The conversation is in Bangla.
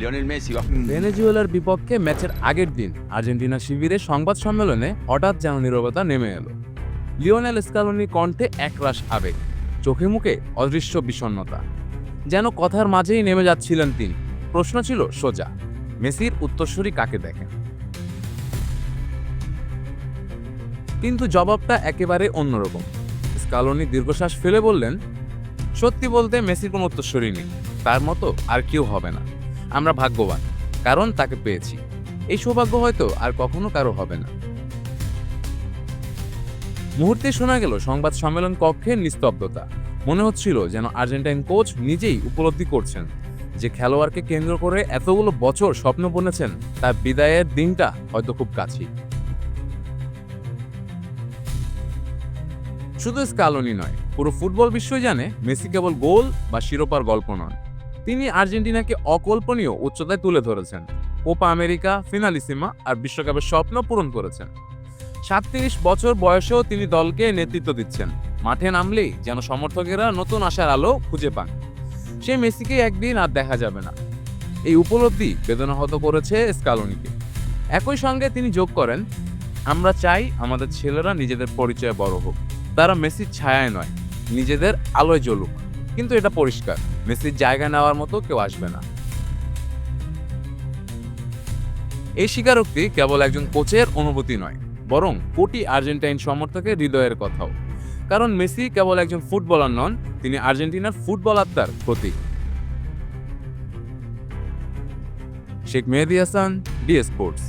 Messi va ভেনেজুয়েলার বিপক্ষে ম্যাচের আগের দিন আর্জেন্টিনা শিবিরে সংবাদ সম্মেলনে হঠাৎ যেন নীরবতা নেমে এলো। লিওনেল স্কালোনি কণ্ঠে একরাশ আবেগ, চোখে মুখে অদৃশ্য বিষণ্ণতা। যেন কথার মাঝেই নেমে যাচ্ছিলেন তিনি। প্রশ্ন ছিল সোজা, মেসির উত্তরসূরি কাকে দেখেন? কিন্তু জবাবটা একেবারে অন্যরকম। স্কালোনি দীর্ঘশ্বাস ফেলে বললেন, সত্যি বলতে মেসির কোনো উত্তরসূরি নেই। তার মতো আর কেউ হবে না। আমরা ভাগ্যবান, কারণ তাকে পেয়েছি। এই সৌভাগ্য হয়তো আর কখনো কারও হবে না। মুহূর্তে শোনা গেল সংবাদ সম্মেলন কক্ষের নিস্তব্ধতা। মনে হচ্ছিল যেন আর্জেন্টাইন কোচ নিজেই উপলব্ধি করছেন যে খেলোয়াড়কে কেন্দ্র করে এতগুলো বছর স্বপ্ন বুনেছেন, তার বিদায়ের দিনটা হয়তো খুব কাছেই। শুধু স্কালোনি নয়, পুরো ফুটবল বিশ্বই জানে মেসি কেবল গোল বা শিরোপার গল্প নন তিনি আর্জেন্টিনাকে অকল্পনীয় উচ্চতায় তুলে ধরেছেন। কোপা আমেরিকা, ফিনালিসিমা আর বিশ্বকাপের স্বপ্ন পূরণ করেছেন। সাতত্রিশ বছর বয়সেও তিনি দলকে নেতৃত্ব দিচ্ছেন। মাঠে নামলেই যেন সমর্থকেরা নতুন আশার আলো খুঁজে পান। সেই মেসিকে একদিন আর দেখা যাবে না। এই উপলব্ধি বেদনাহত করেছে স্কালোনিকে। একই সঙ্গে তিনি যোগ করেন, আমরা চাই আমাদের ছেলেরা নিজেদের পরিচয়ে বড় হোক। তারা মেসির ছায়ায় নয়, নিজেদের আলোয় জ্বলুক। কিন্তু এটা পরিষ্কার। মেসির জায়গা নেওয়ার মতো কেউ আসবে না। এই স্বীকারোক্তি কেবল একজন কোচের অনুভূতি নয়, বরং কোটি আর্জেন্টাইন সমর্থকের হৃদয়ের কথাও। কারণ মেসি কেবল একজন ফুটবলার নন, তিনি আর্জেন্টিনার ফুটবল আত্মার প্রতীক। Sheikh Mehedi Hasan, D sports.